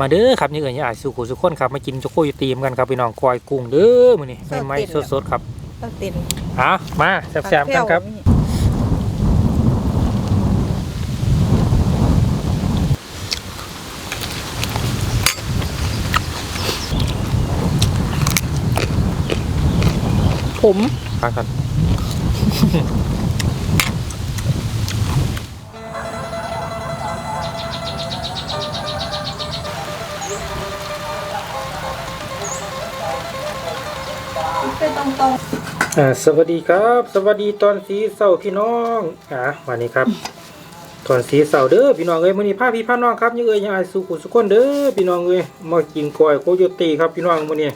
มาเด้อครับนี่เอ๋ยอาจสุขุสุขคนครับมากินโจโกยตีมกันครับพี่น้องกอยกุ้งเด้อมื้อนี้ใหม่ๆสดๆครับต้องเต้นอะมาแซ่บๆกันครับผมฟังกัน เป็นตรงตรงอ่าสวัสดีครับ สวัสดีตอนสีเสาร์พี่น้องอะวันนี้ครับ ตอนสีเสาร์เด้อพี่น้องเอ้ยมื้อนี้พาพี่พาน้องครับยังเอ้ยยังอายสุขุสุขคนเด้อพี่น้องเอ้ยมากินก้อยโคโยตีครับพี่น้องมื้อนี้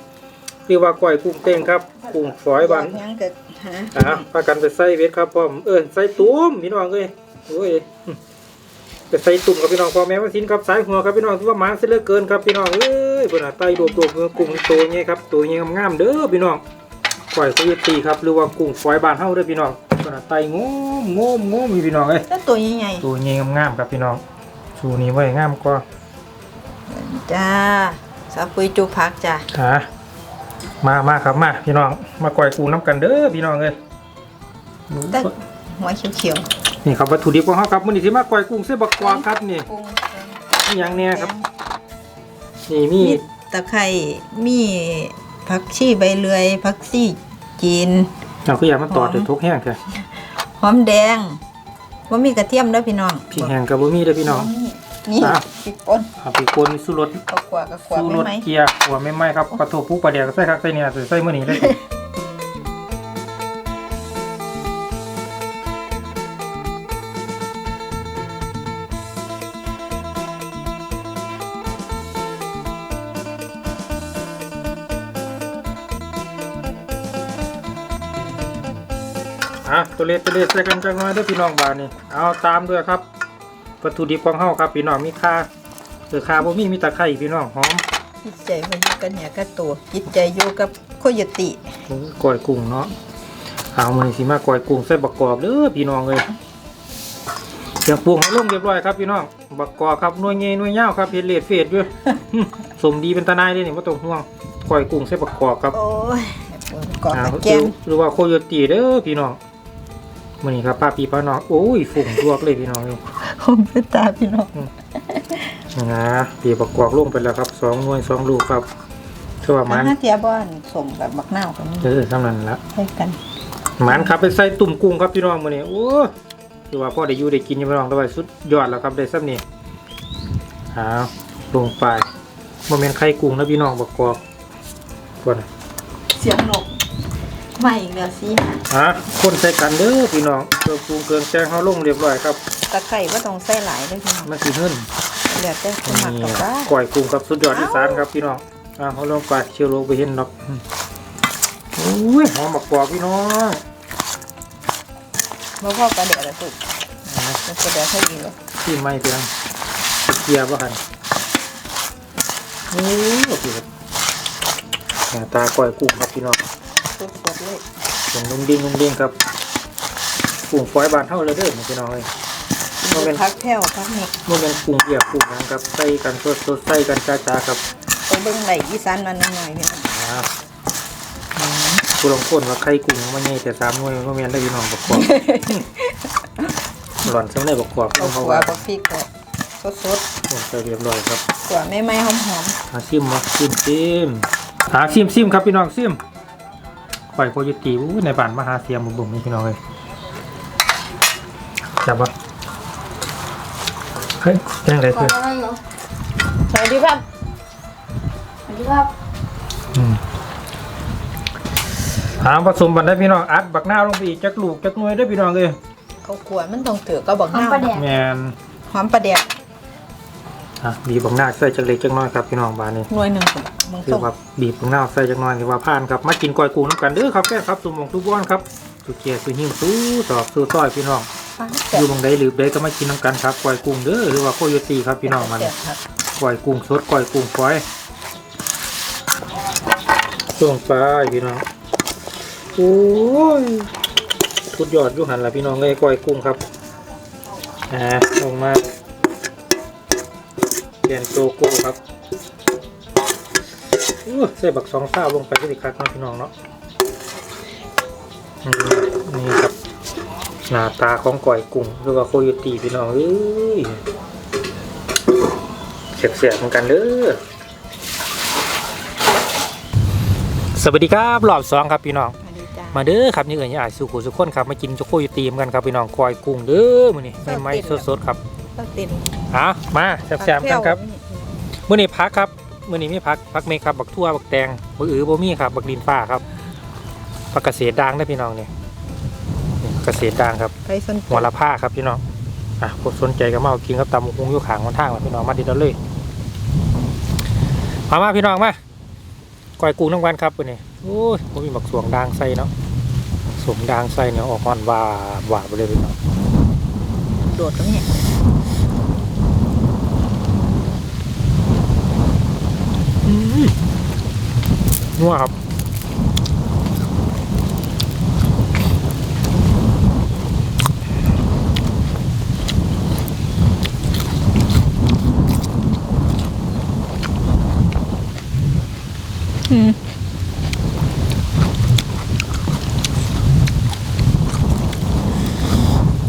เรียกว่าก้อยกุ้งเต้งครับกุ้งฝอยบานยังเกิดฮะอะพากันไปใส่เวทครับพ่อมเออใส่ตุ้มพี่น้องเอ้ยโอ้ยไปใส่ตุ่มครับพี่น้องพ่อแม่มาสินครับสายหัวครับพี่น้องที่ว่าหมาเสียเหลือเกินครับพี่น้องเอ้ยเพิ่นน่ะไตโดบโดบเงือกุ้งตัวใหญ่ครับตัวใหญ่งามๆเด้อพี่น้อง ก้อยโคโยตีครับหรือว่ากุ้งฝอยบานเฮาด้อพี่น้องเพิ่นน่ะไตงมงมงมพี่น้องเอ้ยแล้วตัวใหญ่ตัวใหญ่งามๆครับพี่น้องชูนี้ไว้งามกว่าๆจ้าสาปุยจุพักจ้าฮะมามาครับมาพี่น้องมาก้อยกุ้งน้ำกันเด้อพี่น้องเอ้ยแต่หัวเขียวนี่ครับวัตถุดิบของเราครับมื้อนี้สิมาก้อยกุ้งเส้นบักกวางครับนี่ๆกุ้งมีหยังเนี่ยครับนี่มีมีตะไคร้มี ผักชีใบเลื่อยผักชีจีนเราคืออยากมาต่อถึงทุกแห้งแค่หอมแดงว่ามีกระเทียมเด้อพี่น้องพี่แห้งกับบ่มีเด้อพี่น้องนี่อะพริกป่นเอาพี่คนมีสู้รสเอาขวากระขวาสู้ไม่รสไหมเกียร์หัวไม่ไหม้ครับกระโถกผู้ประเดี๋ยวก็ใส่ครับใส่เนี่ยใส่มื้อนี้เลย อะตัวเล็กตัวเล็กใส่กันจังหน่อยเด้วยพี่น้องบานนี่เอาตามด้วยครับวัตถุดิบของเฮาครับ พี่น้องมีข่าหรือข่าบ่มีมีตะไคร้พี่น้องหอมจิตใจมันอยู่กันเนี่ยกับตัวจิตใจอยู่กับโคโยติโอ้ยก้อยกุ้งเนาะเอามื้อนี้สิมาก้อยกุ้งใส่บักกอกเด้อพี่น้องเอ้ยเครื่องปรุงให้ลงเรียบร้อยครับพี่น้องบักกอกครับหน่วยเงยหน่วยยาวครับเฮ็ดเลดเฟดอยู่สมดีเป็นตาหนายเด้นี่บ่ต้องห่วงก้อยกุ้งใส่บักกอกครับโอ้ยกอดอ่าตะแกงหรือว่าโคโยตีเด้อพี่น้อง มื้อนี้ครับป้าพี่ป้าน้องโอ้ยฝุ่งลวกเลยพี่น้องเอ้ยผมเป็นตาพี่น้องนะปีประกอบลงไปแล้วครับสองหน่วยสองลูกครับคือว่ามัมันนเทียบอนสมกับบักนาวกันเออสำนันละให้กันมันครับไปใส่ตุ่มกุ้งครับพี่น้องมื้อนี้โอ้คือว่าพ่อได้อยู่ได้กินอยู่พี่น้องแต่ว่าสุดยอดแล้วครับได้ซ้ำนี่เอาลงไปบ่แม่นไข่กุ้งนะพี่น้องประกอบก่อนเสียงนก มาอีกแล้วสิอะคนใส่กันเด้อพี่น้องเครื่องปรุงเครื่องแกงเฮาลงเรียบร้อยครับตะไคร้ว่าต้องใส่หลายเลยพี่น้องมันสิเฮิรนเดี๋ยวแต่สมัครนี่กับว่าก้อยกุ้งครับสุดยอดอีสานครับพี่น้องอะเฮาลงไปเชื่อโลไปเห็นดอกอืมโอ้ยหอมบักกอกพี่น้องเมื่อพ่อประเดี๋ยวละสุดมันจะเดี๋ยวให้ดีเลยที่ไม่เพียงเกียร์บ่หันโอ้ยโอเคครับหน้าตาก้อยกุ้งครับพี่น้อง สุดๆเลยเป็นนุ่มดิ้งนุ่มดิ้งครับกุ้งฝอยบานเท่าเลยเด้อพี่น้องเลยมันเป็นพักแผ่วพักเน็กมันเป็นกุ้งเปียกกุ้งหยังครับใส่กันสดสดๆใส่กันจ้าจ้าๆครับไปเบิ่งไหลอีสานมันหน่อยพี่น้องอ่าผู้ลงคนว่าไข่กุ้งมันใหญ่แต่สามหน่วยมันก็แม่นได้พี่น้องบอกกวบหล่อนสำเร็จบอกกวบเอาเขาขัวว่าบักพริกก็สดหมดไปเรียบร้อยครับๆขัวไม่ไหม้หอมหาซิมมาซิมซิมหาซิมซิมครับพี่น้องซิม ข่อยโคโยตีอู้ในบ้านมาหาเสียมบุ่มๆนี่พี่น้องเลยจับปะเฮ้ยแจ้งอะไรขอเพื่อนอะไรเหรอๆสวัสดีครับ สวัสดีครับอืมหาผสมบันได้พี่น้องอัดบักหน้าวลงไปอีกจักลูกจักหน่วยได้อพี่น้องเลยเขาขัวมันต้องเถือก็บักหอมนาวปลาแดกแมนหอมประเดี๋ยวอะบีบบักหน้าใส่จักเล็กจักน้อยครับพี่น้องบ้านนี้หน่วยหนึ่งกับ มึงคือส่งว่าบีบบักหน้าใส่จักน้อยคือว่าผ่านครับมากินก้อยกุ้งน้ำกันเด้อครับแก่ครับสุ่มของทุกบ้านครับสุเกียร์สุหิ้วสู้ตอกสู้ต้อยพี่น้องฟ้าอแซ่บยู่บางใดหรือใดก็มากินน้ำกันครับก้อยกุ้งเด้อหรือว่าโคโยตีครับพี่น้องมัน แซ่บครับก้อยกุ้งสดก้อยกุ้งฝอยช่วงปลายพี่น้อง โอ้ยสุดยอดอยุหันละพี่น้องเลยก้อยกุ้งครับอ่าลงมาแกนโลโก้ครับอู้ ใส่บักสองเศร้าลงไปก็ติคักเนาะพี่น้องเนาะอืมนี่ครับหน้าตาของก่อยกุ้งหรือว่าโคโยตีพี่น้องเอ้ยเสียบๆเหมือนกันเด้อสวัสดีครับรอบสองครับพี่น้องสวัสดีจ้ามาเด้อครับนี่เอ๋ยอ่ายสุขุสุขคนครับมากินโจโคโยตีมกันครับพี่น้องก่อยกุ้งเด้อมื้อนี้ใหม่ๆสดๆครับก็เต็มอะมาแซ่บๆกันครับมื่อนี้พักครับ มื่อนี้มีพักพักเมฆครับบักทั่วบักแตงบักอือบ่มีครับบักดินฟ้าครับผักเกษตรด่างได้อพี่น้องเนี่ยนี่เกษตรด่างครับใครสนใจหัวละผ้าครับพี่น้องอะผู้สนใจก็มาเอากินครับตำบักหุงอยู่ขางคนทางครับพี่น้องมาดีเดาเลยมามาพี่น้องมาก้อยกุ้งทั้งวันครับวันนี้โอ้ยบ่มีบักสวงด่างใส่เนาะสวงด่างใส่เนี่ยออกฮอนว่าว่าไปเลยพี่น้องโดดตรงนี้ นัวครับอืม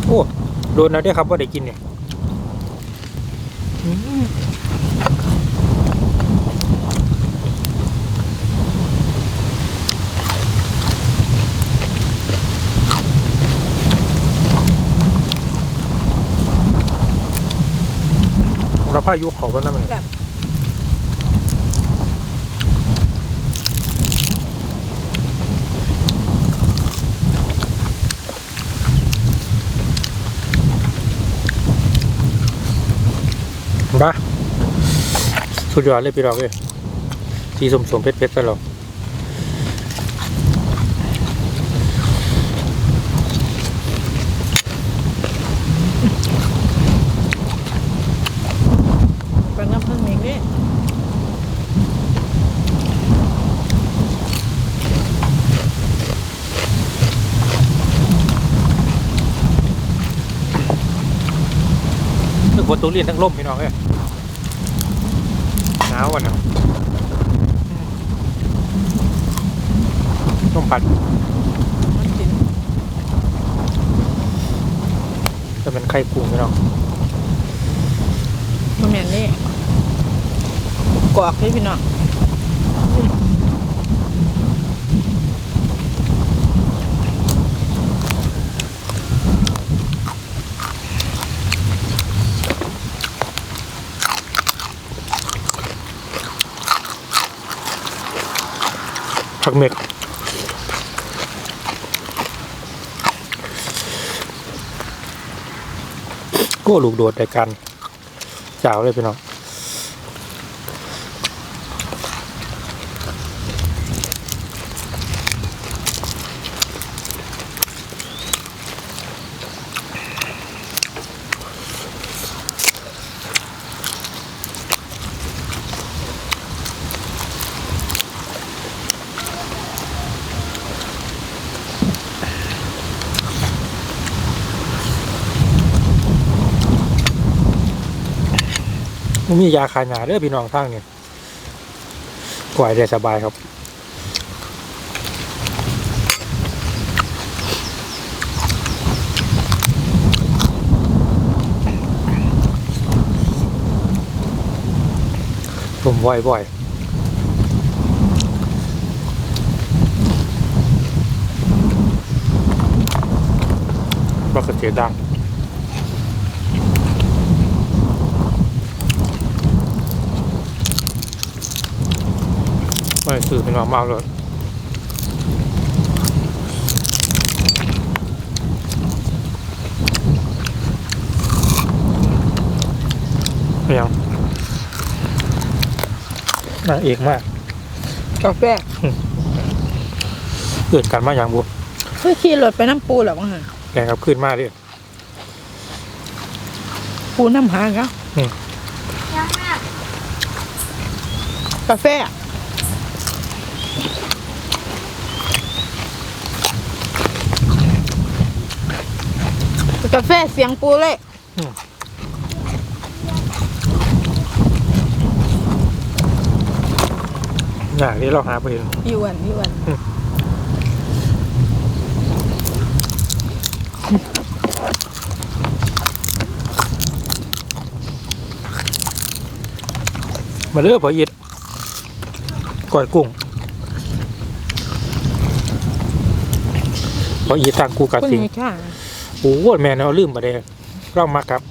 โอ้ โดนแล้วเด้อครับว่าได้กินเนี่ย เราพายุเขาบ้านนั่นเลยบ้าสุดยอดเลยพี่น้องเลยที่สมสมเพชรเพชรไปหรอก เป็นน้ำพึ่งอีกนี่ นึกว่าตัวเรียนทั้งล่มพี่น้องเลยหนาววันน่ะต้มผัดจะเป็นไข่กุ้งพี่น้องมันแม่นนี่กรอกเลยพี่น้อง ผักเม็ดก็ลูกโดดแต่กันจ้าวเลยพี่น้อง มียาคายหนาเด้อพี่น้องทางเนี่ยกวายได้สบายครับผมบ่อยบ่อยบักกระเทียดัง ไม่สื่อเป็นมากๆเลยเป็นยังนางเอกมากกาแฟเกิดกันมาอย่างบุเฮ้ยขี่รถไปน้ำปูหรอวะฮะแกงกับขึ้นมากเลยปูน้ำหางเขายังมากกาแฟาแฟเสียงปูเลยอย่างนี้เราหาไปเห็นพี่อ้วันพี่อ้วันมาเลือกพอยิดก่อยกุ้งพอยิดทางกูกัดคุณสิงนิชา โอ้โหแม่นเอาลืมมาเลยร่องมาครับ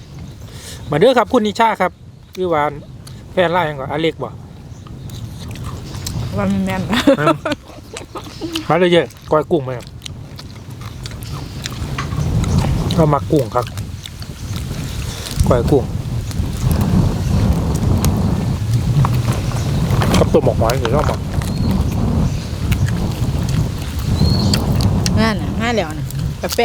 มาเด้อครับคุณนิชาครับพี่วานแฟนไล่ยังก่อนอเล็กบ่วันแม่นมาเลยเยอะก้อยกุ้งไหมครับเรามากุ้งครับก้อยกุ้งกับตัวหมกหอยหรือเราหมกงานน่ะมาแล้วน่ะกาแฟ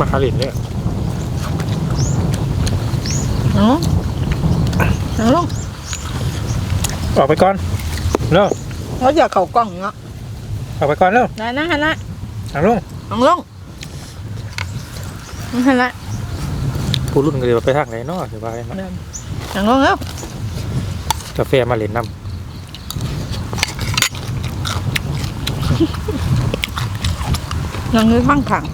มาคารินเนี่ยเนาะนั่งลงออกไปก่อนเร็วเขาจะเข้ากล้องเนาะออกไปก่อนเร็วนะนะฮะนะหางลงนั่งลงนั่งฮะนะผู้รุ่นก็เลยว่าไปทางไหนเนาะหรือว่าอะไรเนาะนั่งลงแล้ว กาแฟมาเล่นน้นั่งอยู่ข้างขัง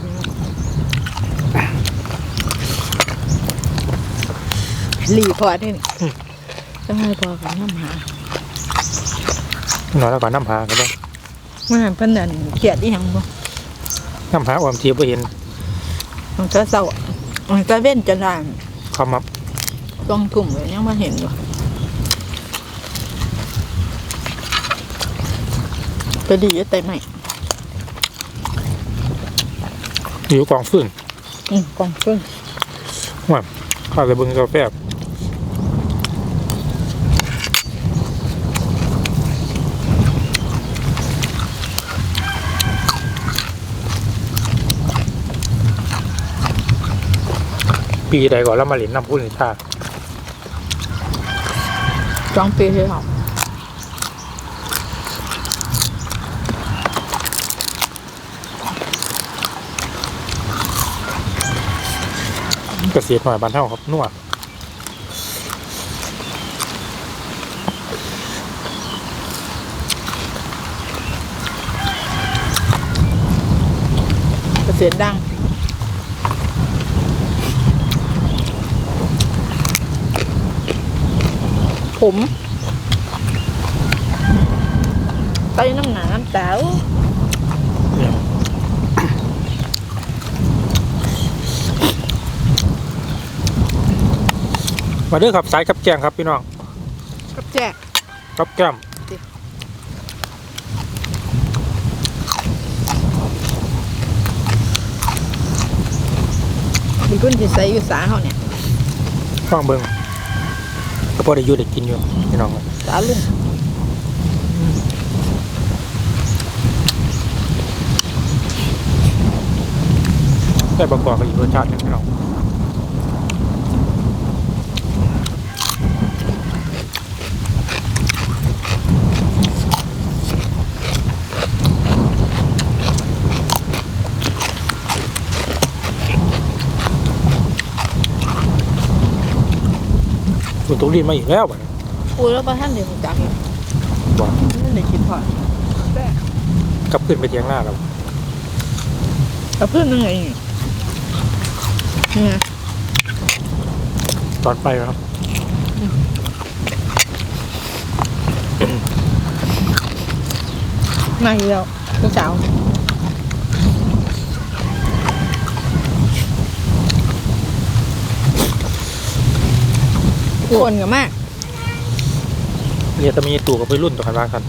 หลีพอได้นี่จะให้พอกับน้ำหาำนอนแล้วก่อนน้ำหากันบ้างเมื่อเพิ่นนั่นเขียดอีหยังบ่น้ำหาออมเทียบไปเห็นมันก็เศร้ามันก็เว้นจนได้คำมาต้องทุ่มเลยยังมาเห็นอ ยู่ไปดีอยู่แต่ไม่อยู่กองฟืนอืมกองเพิ่งว่าข้าวเลยเบิ่งกาแฟปีใดก่อนแล้วมาเล่นน้ำพุนิชาสองปีที่แล้ว เกษตรหน่อยบ้านเท่าครับนวดเกษตรดังผมไตน้ำหนาน้ำเต้า เนี่ย มาเด้อครับสายกับแกงครับพี่น้องกับแจกกับแก้มมีคนที่ใส่อยู่สาเขาเนี่ยฟังเบิ่งก็พอได้อยู่ได้กินอยู่พี่น้องสาลุงได้ประกอบกับอีกรสชาติหนึ่งพี่น้อง กดินมาอีกแล้วบ่เนี่ยอุ้ยแล้วประท่านเดี๋ยวผมจักอยู่บอกนั่นเดี๋ยวคิดพอกลับขึ้นไปเทียงหน้าแล้วเอาเพื่อนยังไงนี่เนี่ยตอนไปครับมาอีกแล้วลูกสาว คนกับมากเรียนจะมีตู่กับไปรุ่นต่อกันบ้างกัน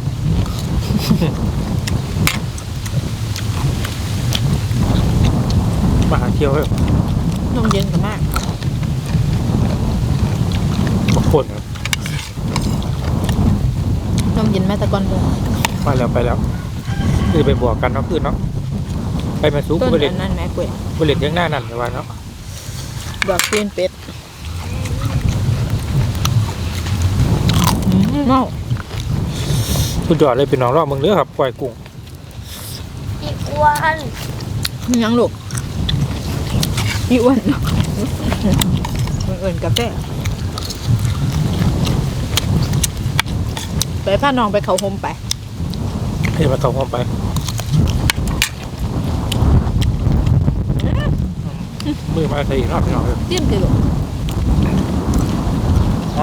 มาหาเที่ยวเฮ้ยนมเย็นกับมากบางคนครับนมเย็นแม่ตะกอนเบอมาแล้วไปแล้วคือไปบวกกันเนาะคือเนาะไปมาสูงต้นไปเล่นอันนั้นแม่กล้วยไปเล่นยังหน้านั่นแต่ว่าเนาะดอกเตียนเป็ดอืม เมาสุดยอดเลยเป็นน้องรอบมึงเลือครับปล่อยกุ้งอีกวันยังลูกอีอ้วนเนาะมันเอินกาแฟไปพาน้องไปเขาโฮมไปเดี๋ยวมาเข้าห้องไปมือมาใส่อีกรอบพี่น้องเอ้ยเตี้ยมติลูกแ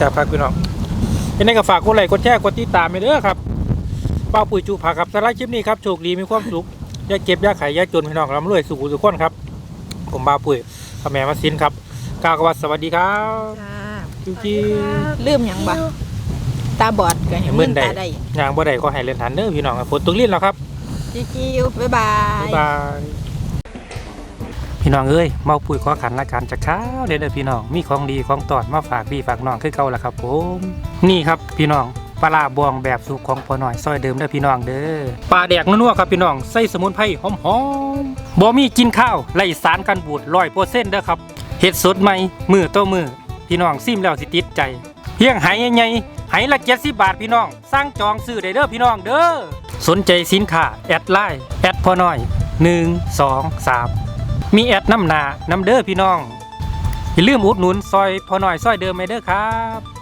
ซ่บพักพี่น้องยังไงก็ฝากกดไลค์กดแชร์กดติดตามไปเด้อครับป้าปุ๋ยจูผักครับสาระคลิปนี้ครับโชคดีมีความสุขอย่าเก็บอย่าขายอย่าจนพี่น้องร่ำรวยสุขุสุขคนครับ ผมป้าปุ๋ยพ่อแม่มาสินครับกล่าวคำว่าสวัสดีครับจ้าจิวจิวลืมหยังบ่ตาบอดก็เห็นมึมึนนได้ตาได้ยางบ่ได้ก็ให้เล่นหันเด้อพี่น้องครับฝนตกลิ้นแล้วครับจิวๆบ๊ายบาบ๊ายยบาย พี่น้องเอ้ยเมาปุ๋ยขอขันละกันจากข้าวเด้อเด้อพี่น้องมีของดีของตอดมาฝากพี่ฝากน้องคือเก่าละครับผมนี่ครับพี่น้องปลาบองแบบสุกของพอหน่อยซอยเดิมเด้อพี่น้องเด้อปลาแดกนัวๆครับพี่น้องใส่สมุนไพรหอมๆบ่มีกินข้าวไร้สารกันบูดร้อยเปอร์เซ็นต์เด้อครับเห็ดสดใหม่มือต่อมือพี่น้องซิมแล้วสิติดใจเพียงไหใหญ่ๆไหละเจ็ดสิบบาทพี่น้อง สร้างจองซื้อได้เด้อพี่น้องเด้อสนใจสินค้าแอดไลน์แอดพอหน้อย1 2 3มี มีแอดน้ำหนาน้ำเด้อพี่น้อง อย่าลืมอุดหนุนซอยพอน้อยซอยเดิมไปเด้อครับ